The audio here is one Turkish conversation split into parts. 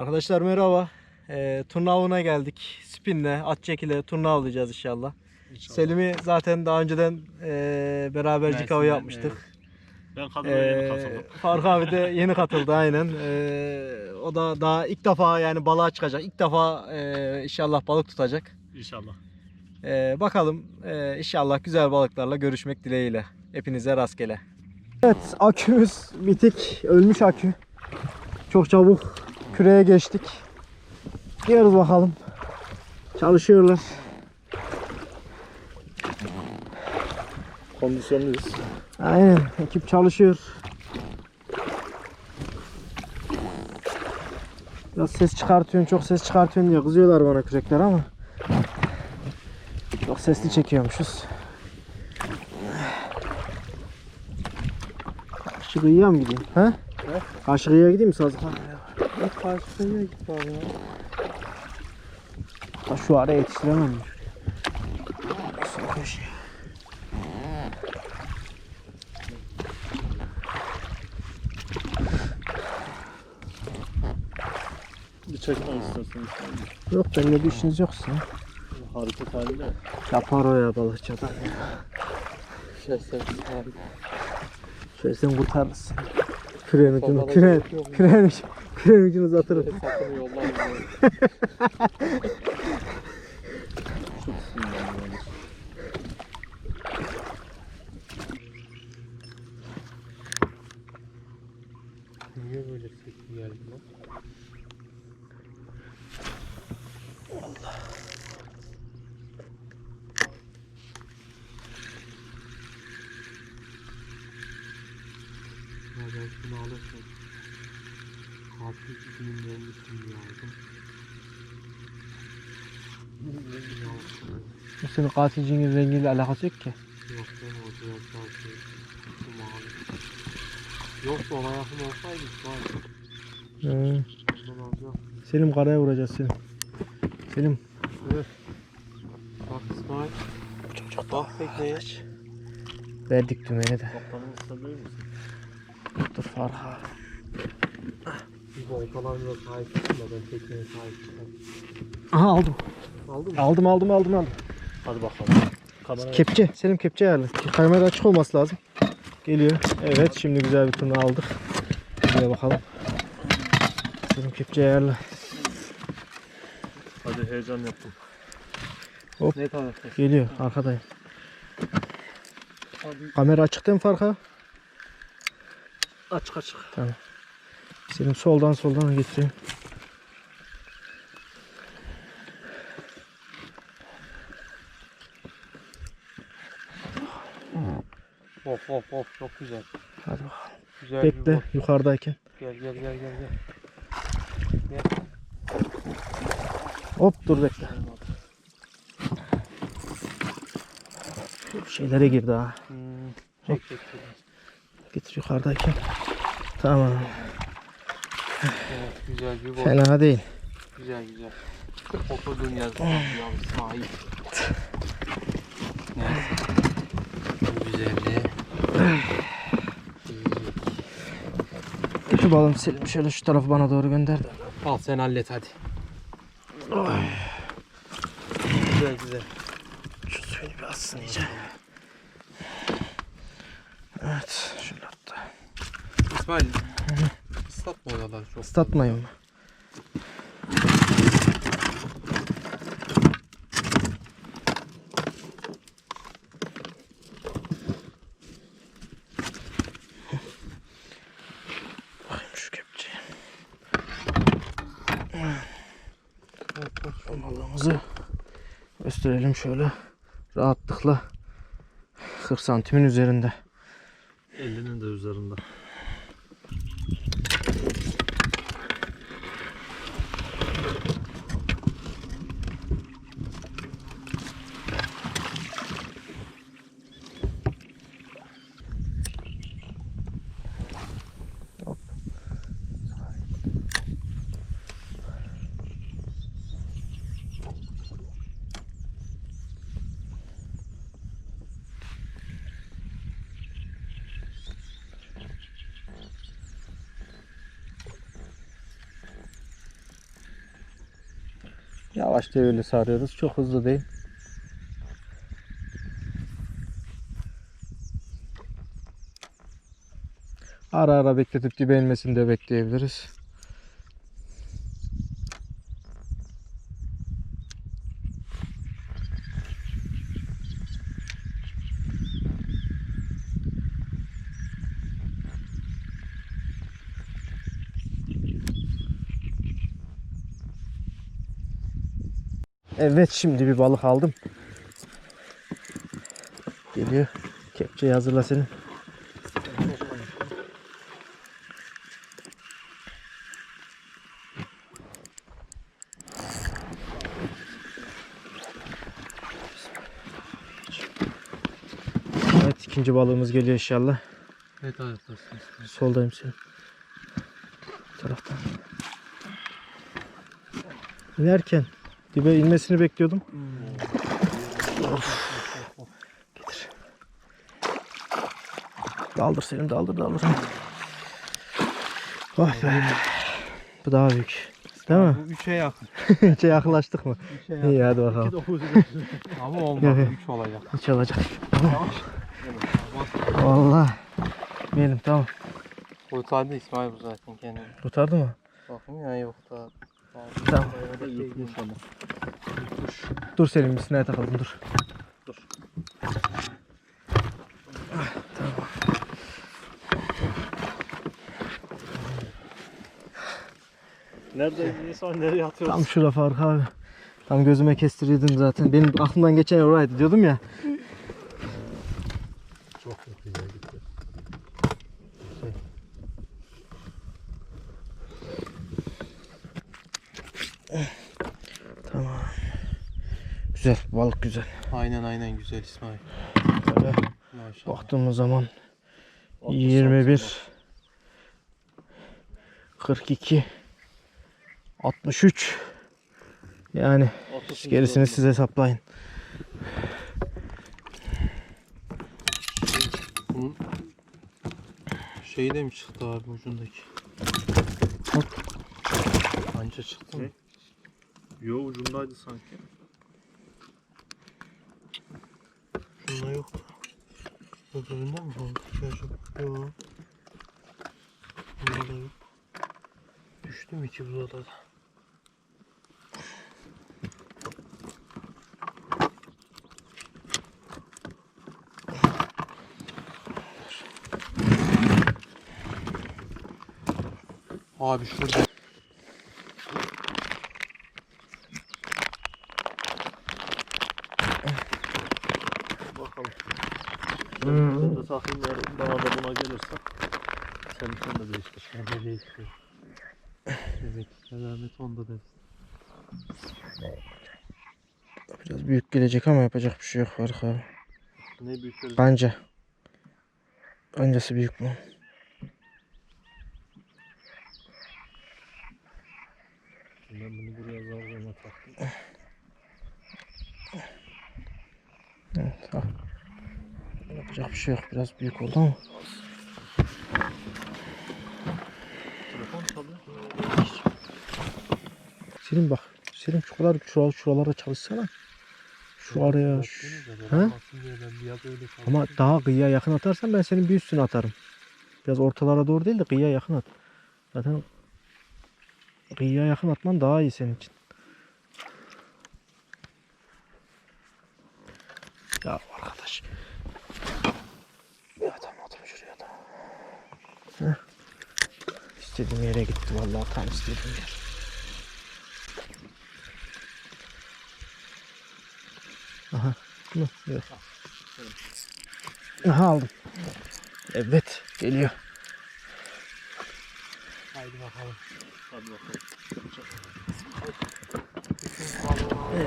Arkadaşlar merhaba. Ee, turna avına geldik. Spinle, at çekile turna avlayacağız inşallah. Selim'i zaten daha önceden e, berabercik avı Mersin'den, yapmıştık. Ben kadroya yeni Ee, katıldım. Faruk abi de yeni katıldı aynen. Ee, o da daha ilk defa yani balığa çıkacak. İlk defa e, inşallah balık tutacak. İnşallah. Ee, bakalım e, inşallah güzel balıklarla görüşmek dileğiyle. Hepinize rastgele. Evet akümüz bitik. Ölmüş akü. Çok çabuk küreye geçtik. Gidiyoruz bakalım. Çalışıyorlar. Kondisyonluyuz. Aynen ekip çalışıyor. Biraz ses çıkartıyorsun, çok ses çıkartıyorsun diye kızıyorlar bana kürekler ama çok sesli çekiyormuşuz. Karşı kıyıya mı gideyim? He? Ne? Karşı kıyıya gideyim mi sazlık? Karşıya git abi ya. Ha, Şu ara yetiştiremem. Köşeye. Bir çekme istersen. Yok benimle bir işiniz yoksa. Hareket halinde. Yapar o ya balıkçı adam ya. Şey sen abi. Şöyle sen kurtarırsın. Küreğin ucunu, Babana küreğin, gerek yok mu? küreğin, ucu- küreğin ucunu uzatırım. Hesapını yollar Çok sinirlendim yani. Niye böyle sesli geldi lan? Ya ben şunu alırsam Hafif günün gelmişim lazım. Senin katilcinin rengiyle alakası yok ki. Yok ben o biraz daha şey mavi. Yoksa ona yakın olsaydı var. Alacağım. Selim karaya vuracağız Selim. Selim. Bak İsmail. Bak tekneye. Verdik dümeni de. Kaptanın ıslanıyor musun? Dur Faruk abi. Bir volkalarına sahip çıkma ben tekneye sahip çıkarım. Aha aldım. Aldın mı? Aldım aldım aldım aldım. Hadi bakalım. Kamera Kepçe. Selim kepçe ayarlı. Kamera açık olması lazım. Geliyor. Evet şimdi güzel bir turna aldık. Buraya bakalım. Selim kepçe ayarlı. Hadi heyecan yaptım. Hop. Ne tarafta? Geliyor arkadayım. Hadi. Kamera açık değil mi Farka? Açık açık. Tamam. Selim soldan soldan getireyim. Of of of çok güzel. Hadi bakalım. Güzel bir Bekle bot. yukarıdayken. Gel gel gel gel gel. Hop dur bekle. Bir şeylere girdi ha. Hmm. Çek çek çek. Getir yukarıdayken. Tamam. Evet, güzel bir bot. Fena değil. Güzel güzel. Oturduğun yerde ya İsmail. Neyse. Bu güzelliği. Şu balım Selim şöyle şu tarafı bana doğru gönder de. Al sen hallet hadi. Güzel güzel. Şu suyunu bir atsın iyice. Evet şöyle hatta. İsmail. Islatma oraları çok. Islatmayın mı? Bakayım şu kepçeyi. Balığımızı gösterelim şöyle rahatlıkla 40 santimin üzerinde. 50'nin de üzerinde. Yavaş devirli sarıyoruz. Çok hızlı değil. Ara ara bekletip dibe inmesini de bekleyebiliriz. Evet şimdi bir balık aldım. Geliyor. Kepçeyi hazırla senin. Evet ikinci balığımız geliyor inşallah. Ne taraftasın? Soldayım senin. Bu taraftan. İnerken dibe inmesini bekliyordum. Getir. Daldır Selim daldır daldır. Oh be. Bu daha büyük. Değil mi? Bu 3'e yakın. Hiç yaklaştık mı? 3'e yakın. İyi hadi bakalım. 9 Ama olmadı yok. 3 olacak. Hiç olacak. Yavaş. Vallahi. Benim tamam. Kurtardı İsmail bu zaten kendini. Tutardı mı? Bakın ya yok da. Tamam. Ama. Dur Selim bir sineye takalım dur. Dur. Nerede insan nereye atıyoruz? Tam şura Faruk abi. Tam gözüme kestiriyordun zaten. Benim aklımdan geçen oraydı diyordum ya. Çok yakın ya gitti. Tamam. Güzel balık güzel. Aynen aynen güzel İsmail. Böyle Maşallah. baktığımız zaman 21 42 63 yani gerisini siz hesaplayın. Bunun şeyi de mi çıktı abi ucundaki? Anca çıktı mı? Ne? Yo ucundaydı sanki. Şunda yok. Öbüründe mi oldu ki acaba? Yok. Bunda da yok. Düştü mü ki burada da? Abi şurada Bakalım. Ben de takayım eğer bana da buna gelirse. Sen sen de değiştir. ne değişiyor. Evet, selamet onda da. Biraz büyük gelecek ama yapacak bir şey yok Faruk abi. Ne büyükleri Bence. Bencesi büyük mü? Ben bunu buraya zar zor taktım. Evet, al. Yapacak bir şey yok. Biraz büyük oldu ama. Telefon çalıyor. Selim bak. Selim şu kadar şura, şuralara çalışsana. Şu araya. şu- Ha? Ama daha kıyıya yakın atarsan ben senin bir üstüne atarım. Biraz ortalara doğru değil de kıyıya yakın at. Zaten kıyıya yakın atman daha iyi senin için. Ya arkadaş. Ya tam otur şuraya da. Heh. İstediğim yere gitti vallahi tam istediğim yer. Aha. Mı? Yok. Aha aldım. Evet geliyor. Haydi bakalım. Hadi bakalım.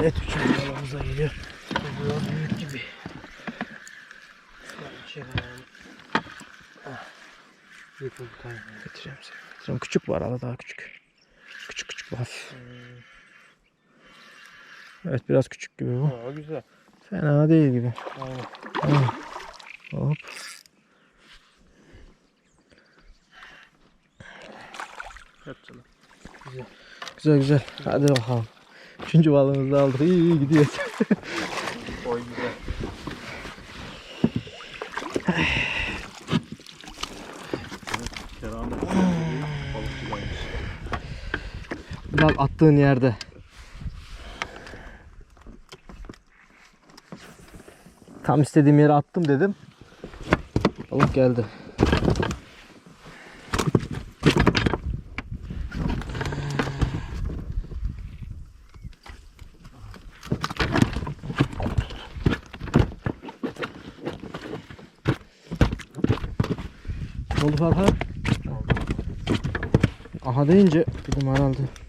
Evet üçüncü balığımız da geliyor. Büyük gibi. Yıkıldı tamam. Getireyim seni. Getireyim. Küçük var arada daha küçük. Küçük küçük bu hafif. Evet biraz küçük gibi bu. Aa, güzel. Fena değil gibi. Aynen. Tamam. Hop. Hep canım. Güzel güzel. Hadi bakalım. Üçüncü balığımızı aldık. İyi iyi gidiyor. Boy güzel. Bak attığın yerde. Tam istediğim yere attım dedim. Balık geldi. Oldu Farhan? Aha deyince dedim herhalde.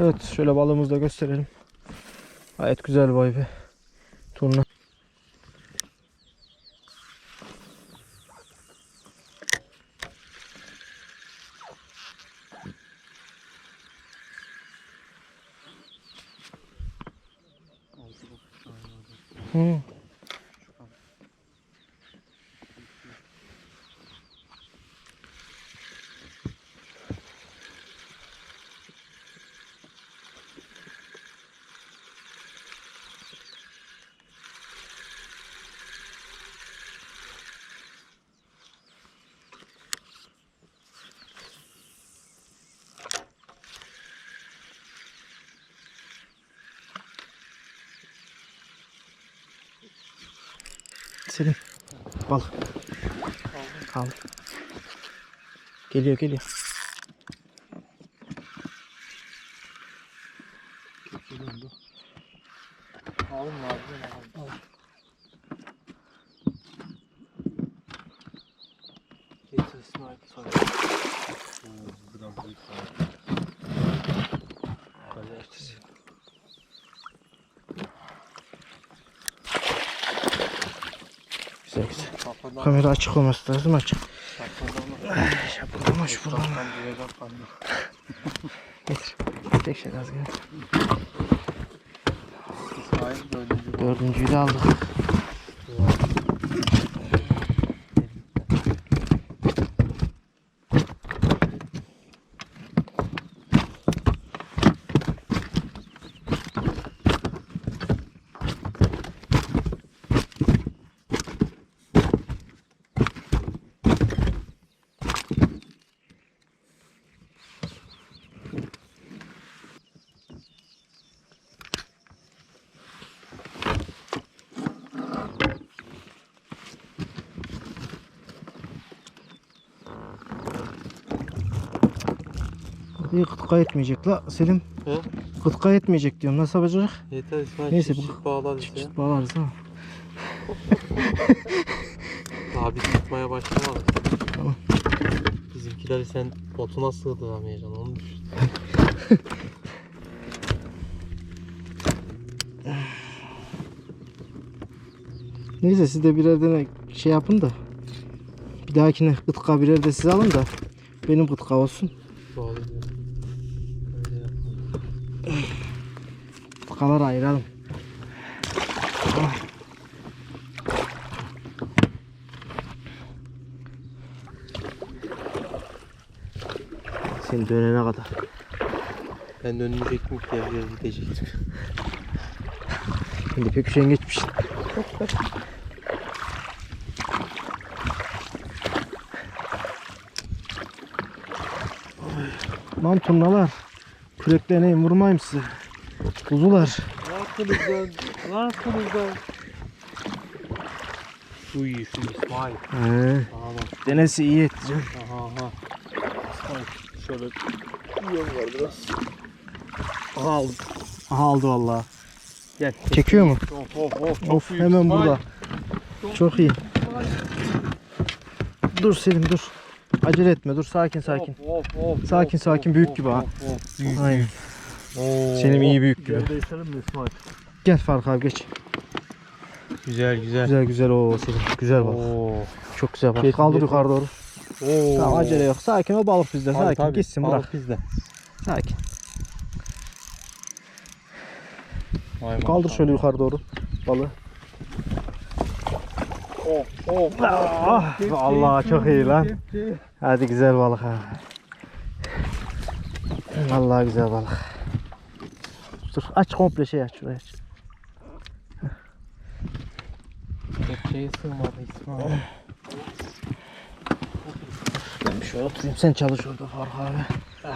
Evet şöyle balığımızı da gösterelim. Gayet güzel boy bir turna. Selim. Bal. Al. Geliyor geliyor. Alın Güzel. Kafadan Kamera açık olması lazım açık. Yapılmış buradan. Getir. Tek şey az gel. Dördüncüyü de aldık. İyi kıtka etmeyecek la Selim. He? Kıtka etmeyecek diyorum. Nasıl yapacak? Yeter İsmail Neyse, çift çift bağlar Çıt işte. çıt bağlarız ha. Daha biz tutmaya başlamadık. Tamam. Bizimkileri sen botuna sığdıramayacaksın onu düşün. Neyse siz de birer tane şey yapın da. Bir dahakine kıtka birer de siz alın da. Benim kıtka olsun. Bağlayacağız. Kıtkaları ayıralım. Sen dönene kadar. Ben dönmeyecektim ki devreye gidecektim. Şimdi pek üşengeçmiş. Lan turnalar. Kürekleneyim vurmayayım size. Kuzular. Arkanızdan, arkanızdan. Su iyi su İsmail. He. Aha bak. Denesi iyi etti canım. Aha aha. İsmail şöyle yön var biraz. Aha aldım. Aha aldı vallahi. Gel. Çekiyor mu? Of of of. Çok Of büyük hemen İsmail. burada. Çok iyi. Dur Selim dur. Acele etme dur sakin sakin. Of, of, of, Sakin, of, sakin, of, büyük of, gibi ha. of, of. Büyük. Aynen. Oo. Selim iyi büyük gibi. Gel değişelim mi İsmail? Gel Faruk abi geç. Güzel güzel. Güzel güzel o Selim. Güzel bak. Oo. Çok güzel bak. Kesin, Kaldır kesin. yukarı doğru. Oo. Tamam acele yok. Sakin o balık bizde. Sakin tabii. gitsin Balık bırak. bizde. Sakin. Vay Kaldır şöyle yukarı doğru balığı. Oh oh. Ah, Allah çok iyi lan. Hadi güzel balık ha. Vallahi güzel balık. Dur aç komple şey aç şurayı aç. Kepçeye sığmadı İsmail. Ben bir şöyle oturayım sen çalış orada Faruk abi.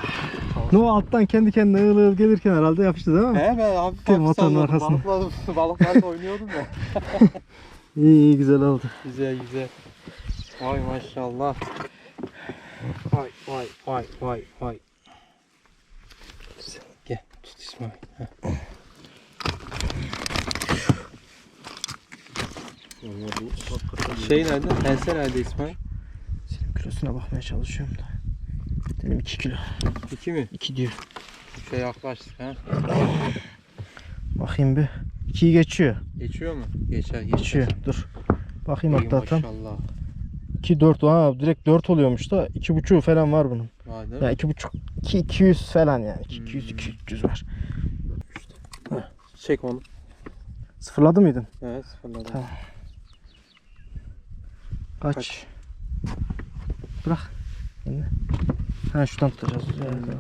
Ne o alttan kendi kendine ığıl ığıl gelirken herhalde yapıştı değil mi? He ben hafif Değil, hafif motorun sallıyordum. arkasına. Balıklar, balıklarla oynuyordum ya. İyi iyi güzel oldu. Güzel güzel. Vay maşallah. Vay vay vay vay vay. İsmail. Şey nerede? Pense nerede İsmail? Senin kilosuna bakmaya çalışıyorum da. Benim 2 kilo. İki mi? 2 diyor. Şey yaklaştık ha. Bakayım bir. 2'yi geçiyor. Geçiyor mu? Geçer geçer. Geçiyor. Dur. Bakayım İyi hatta tam. maşallah. 2 4 ha direkt 4 oluyormuş da 2.5 falan var bunun. Mi? Ya 2.5 2 200 falan yani. 200 Hmm. 200 var. Çek onu. Sıfırladı mıydın? Evet sıfırladım. Tamam. Kaç? Kaç? Bırak. Elini. Ha şuradan tutacağız. Evet.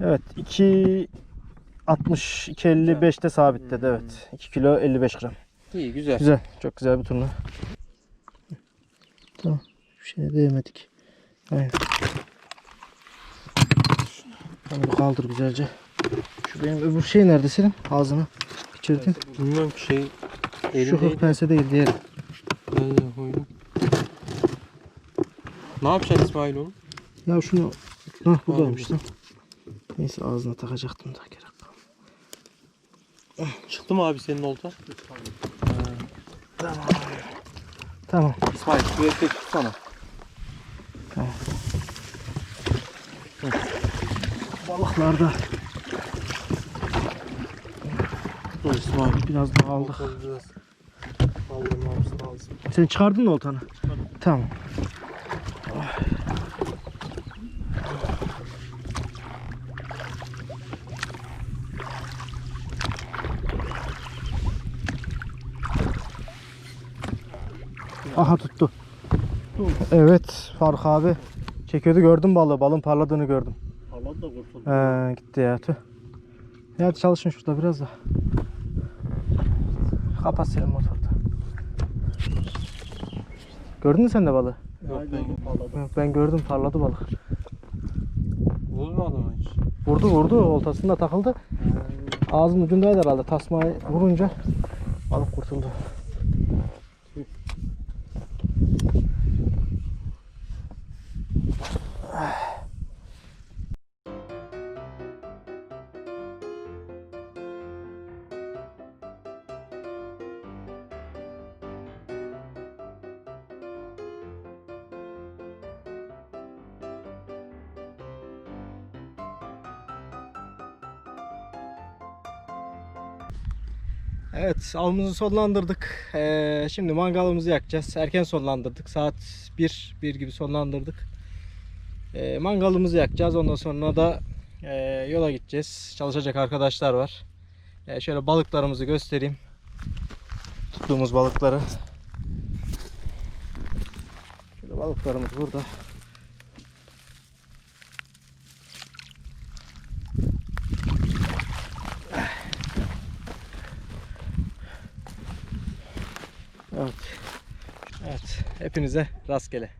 Evet 2 60 255'te sabitledi Hmm. evet. 2 kilo 55 gram. İyi güzel. Güzel. Çok güzel bir turna. Tamam. Bir şeye değmedik. Aynen. Onu bir kaldır güzelce. Şu benim öbür şey nerede senin? Ağzını geçirdin. Bilmiyorum ki şey Şu elindeydi. hıh pense değil diğeri. Koydum? Ne yapacaksın İsmail onu? Ya şunu Hah buradaymış lan. Neyse ağzına takacaktım da gerek kalmadı. Çıktı mı abi senin olta? Tamam. İsmail şu erkek tutsana. Balıklarda Dur İsmail. biraz daha aldık. Biraz kaldırmamız lazım. Sen çıkardın mı oltanı? Tamam. Aha tuttu. Evet Faruk abi. Çekiyordu gördüm balığı. Balın parladığını gördüm. Da kurtuldu. Ee, gitti ya tüh. Ya hadi çalışın şurada biraz da. Kapat senin motorda. Gördün mü sen de balığı? Yok ben Yok, Ben gördüm parladı balık. Vurmadı mı hiç? Vurdu vurdu oltasında takıldı. Ağzının ucundaydı herhalde tasmayı vurunca balık kurtuldu. Evet avımızı sonlandırdık. Ee, şimdi mangalımızı yakacağız. Erken sonlandırdık. Saat 1, 1 gibi sonlandırdık. Ee, mangalımızı yakacağız. Ondan sonra da e, yola gideceğiz. Çalışacak arkadaşlar var. Ee, şöyle balıklarımızı göstereyim. Tuttuğumuz balıkları. Şöyle balıklarımız burada. Evet. Evet. Hepinize rastgele.